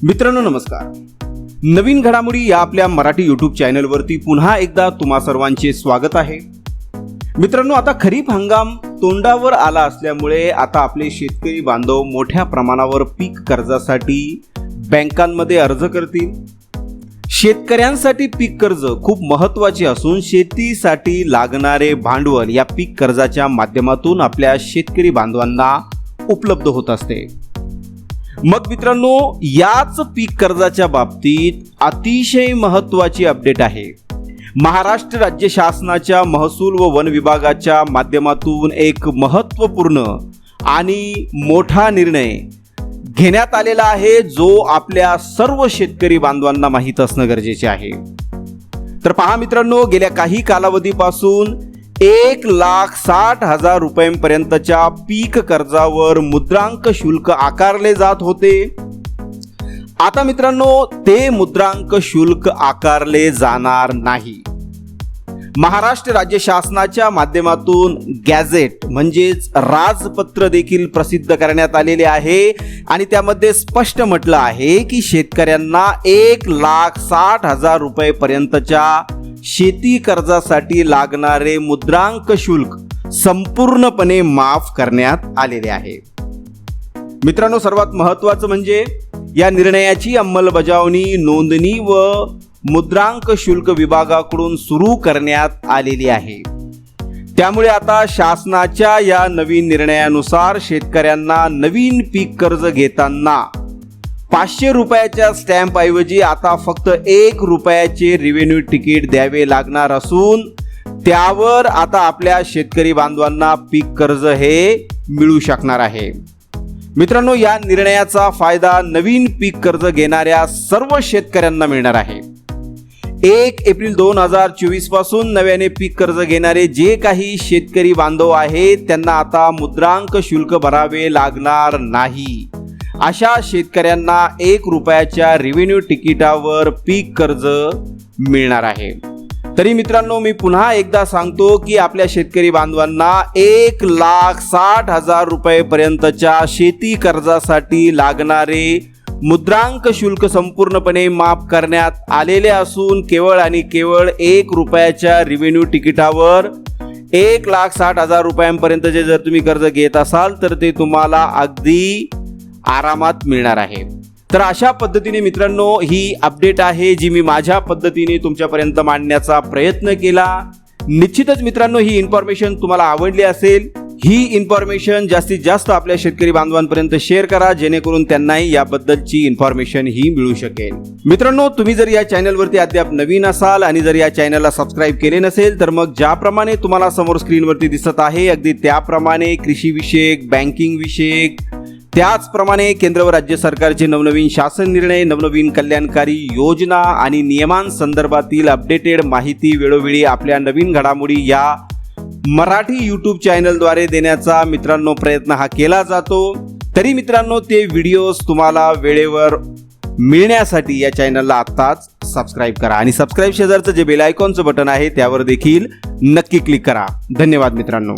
मित्रांनो नमस्कार. नवीन घडामोडी या आपल्या मराठी यूट्यूब चॅनलवरती पुन्हा एकदा तुम्हा सर्वांचे स्वागत आहे. मित्रांनो आता खरीप हंगाम तोंडावर आला असल्यामुळे आता आपले शेतकरी बांधव मोठ्या प्रमाणावर पीक कर्जासाठी बँकांमध्ये अर्ज करतील. शेतकऱ्यांसाठी पीक कर्ज खूप महत्त्वाचे असून शेतीसाठी लागणारे भांडवल या पीक कर्जाच्या माध्यमातून आपल्या शेतकरी बांधवांना उपलब्ध होत असते. मग मित्रांनो याच पीक कर्जाच्या बाबतीत अतिशय महत्त्वाची अपडेट आहे. महाराष्ट्र राज्य शासनाच्या महसूल व वन विभागाच्या माध्यमातून एक महत्त्वपूर्ण आणि मोठा निर्णय घेण्यात आलेला आहे जो आपल्या सर्व शेतकरी बांधवांना माहीत असणं गरजेचे आहे. तर पहा मित्रांनो गेल्या काही कालावधीपासून एक लाख साठ हजार रुपयांपर्यंतच्या पीक कर्जावर मुद्रांक शुल्क आकारले जात होते. आता मित्रांनो ते मुद्रांक शुल्क आकारले जाणार नाही. महाराष्ट्र राज्य शासनाच्या माध्यमातून गॅझेट म्हणजेच राजपत्र देखील प्रसिद्ध करण्यात आलेले आहे. आणि त्यामध्ये स्पष्ट म्हटलं आहे की शेतकऱ्यांना एक लाख साठ हजार रुपयेपर्यंतच्या शेती कर्जासाठी लागणारे मुद्रांक शुल्क संपूर्णपणे माफ करण्यात आलेले आहे. मित्रांनो सर्वात महत्त्वाचं म्हणजे या निर्णयाची अंमलबजावणी नोंदणी व मुद्रांक शुल्क विभागाकडून सुरू करण्यात आलेली आहे. त्यामुळे आता शासनाच्या या नवीन निर्णयानुसार शेतकऱ्यांना नवीन पीक कर्ज घेताना पाचशे रुपयाच्या स्टॅम्प ऐवजी आता फक्त एक रुपयाचे रेव्हेन्यू तिकीट द्यावे लागणार असून त्यावर आता आपल्या शेतकरी बांधवांना पीक कर्ज हे मिळू शकणार आहे. मित्रांनो या निर्णयाचा फायदा नवीन पीक कर्ज घेणाऱ्या सर्व शेतकऱ्यांना मिळणार आहे. एक एप्रिल दोन हजार चोवीसपासून नव्याने पीक कर्ज घेणारे जे काही शेतकरी बांधव आहेत त्यांना आता मुद्रांक शुल्क भरावे लागणार नाही. अशा शेतकऱ्यांना एक रुपयाच्या रेव्हेन्यू तिकिटावर पीक कर्ज मिळणार आहे. तरी मित्रांनो मी पुन्हा एकदा सांगतो की आपल्या शेतकरी बांधवांना एक लाख साठ हजार रुपयेपर्यंतच्या शेती कर्जासाठी लागणारे मुद्रांक शुल्क संपूर्णपणे माफ करण्यात आलेले असून केवळ आणि केवळ एक रुपयाच्या रिव्हेन्यू तिकिटावर एक लाख साठ हजार रुपयांपर्यंतचे जर तुम्ही कर्ज घेत असाल तर ते तुम्हाला अगदी आरामात मिळणार आहे. तर अशा पद्धतीने मित्रांनो ही अपडेट आहे जी मी माझ्या पद्धतीने तुमच्यापर्यंत मांडण्याचा प्रयत्न केला. निश्चितच मित्रांनो ही इन्फॉर्मेशन तुम्हाला आवडली असेल. ही इन्फॉर्मेशन जास्तीत जास्त आपल्या शेतकरी बांधवांपर्यंत शेअर करा जेणेकरून त्यांनाही याबद्दलची इन्फॉर्मेशन ही मिळू शकेल. मित्रांनो तुम्ही जर या चॅनलवरती अद्याप नवीन असाल आणि जर या चॅनलला सबस्क्राईब केले नसेल तर मग ज्याप्रमाणे तुम्हाला समोर स्क्रीनवरती दिसत आहे अगदी त्याप्रमाणे कृषी विषयक बँकिंग विषयक त्याचप्रमाणे केंद्र व राज्य सरकारचे नवनवीन शासन निर्णय नवनवीन कल्याणकारी योजना आणि नियमांसंदर्भातील अपडेटेड माहिती वेळोवेळी आपल्या नवीन घडामोडी या मराठी यूट्यूब चॅनलद्वारे देण्याचा मित्रांनो प्रयत्न हा केला जातो. तरी मित्रांनो ते व्हिडिओज तुम्हाला वेळेवर मिळण्यासाठी या चॅनलला आत्ताच सबस्क्राईब करा आणि सबस्क्राईब शेजारचं जे बेल आयकॉनचं बटन आहे त्यावर देखील नक्की क्लिक करा. धन्यवाद मित्रांनो.